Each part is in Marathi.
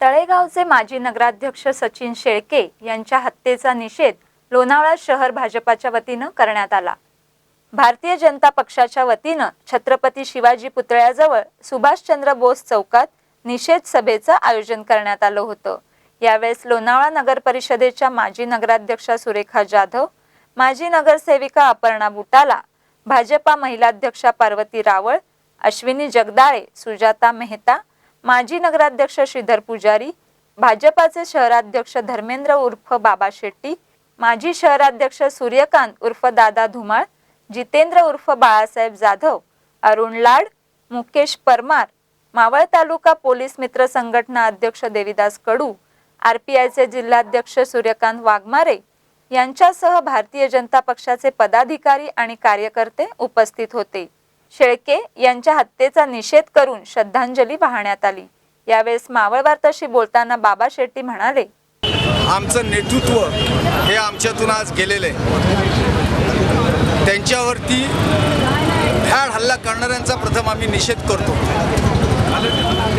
तळेगावचे माजी नगराध्यक्ष सचिन शेळके यांच्या हत्येचा निषेध लोणावळा शहर भाजपाच्या वतीनं करण्यात आला. भारतीय जनता पक्षाच्या वतीनं छत्रपती शिवाजी पुतळ्याजवळ सुभाषचंद्र बोस चौकात निषेध सभेचं आयोजन करण्यात आलं होतं. यावेळेस लोणावळा नगर परिषदेच्या माजी नगराध्यक्षा सुरेखा जाधव माजी नगरसेविका अपर्णा बुटाला भाजपा महिलाध्यक्षा पार्वती रावळ अश्विनी जगदाळे सुजाता मेहता माजी नगराध्यक्ष श्रीधर पुजारी भाजपाचे शहराध्यक्ष धर्मेंद्र उर्फ बाबा शेट्टी माजी शहराध्यक्ष सूर्यकांत उर्फ दादा धुमाळ जितेंद्र उर्फ बाळासाहेब जाधव अरुण लाड मुकेश परमार मावळ तालुका पोलीस मित्र संघटना अध्यक्ष देविदास कडू आरपीआयचे जिल्हाध्यक्ष सूर्यकांत वाघमारे यांच्यासह भारतीय जनता पक्षाचे पदाधिकारी आणि कार्यकर्ते उपस्थित होते. शेळके यांच्या हत्येचा निषेध करून श्रद्धांजली वाहण्यात आली. यावेळेस मावळ वार्ताशी बोलताना बाबा शेट्टी म्हणाले आमचं नेतृत्व हे आमच्यातून आज गेलेलं आहे. त्यांच्यावरती भ्याड हल्ला करणाऱ्यांचा प्रथम आम्ही निषेध करतो.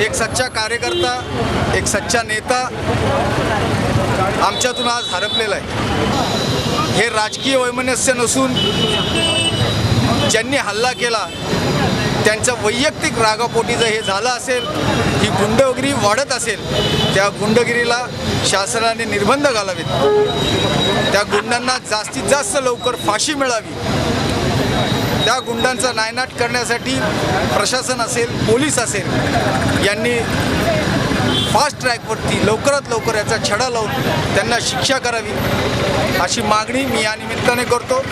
एक सच्चा कार्यकर्ता एक सच्चा नेता आमच्यातून आज हरपलेला आहे. हे राजकीय वैमनस्य नसून ज्यांनी हल्ला केला त्यांचं वैयक्तिक रागापोटी जर हे झालं असेल ही गुंडगिरी वाढत असेल त्या गुंडगिरीला शासनाने निर्बंध घालावेत. त्या गुंडांना जास्तीत जास्त लवकर फाशी मिळावी. त्या गुंडांचा नायनाट करण्यासाठी प्रशासन असेल पोलीस असेल यांनी फास्ट ट्रॅकवरती लवकरात लवकर याचा छडा लावून त्यांना शिक्षा करावी अशी मागणी मी या निमित्ताने करतो.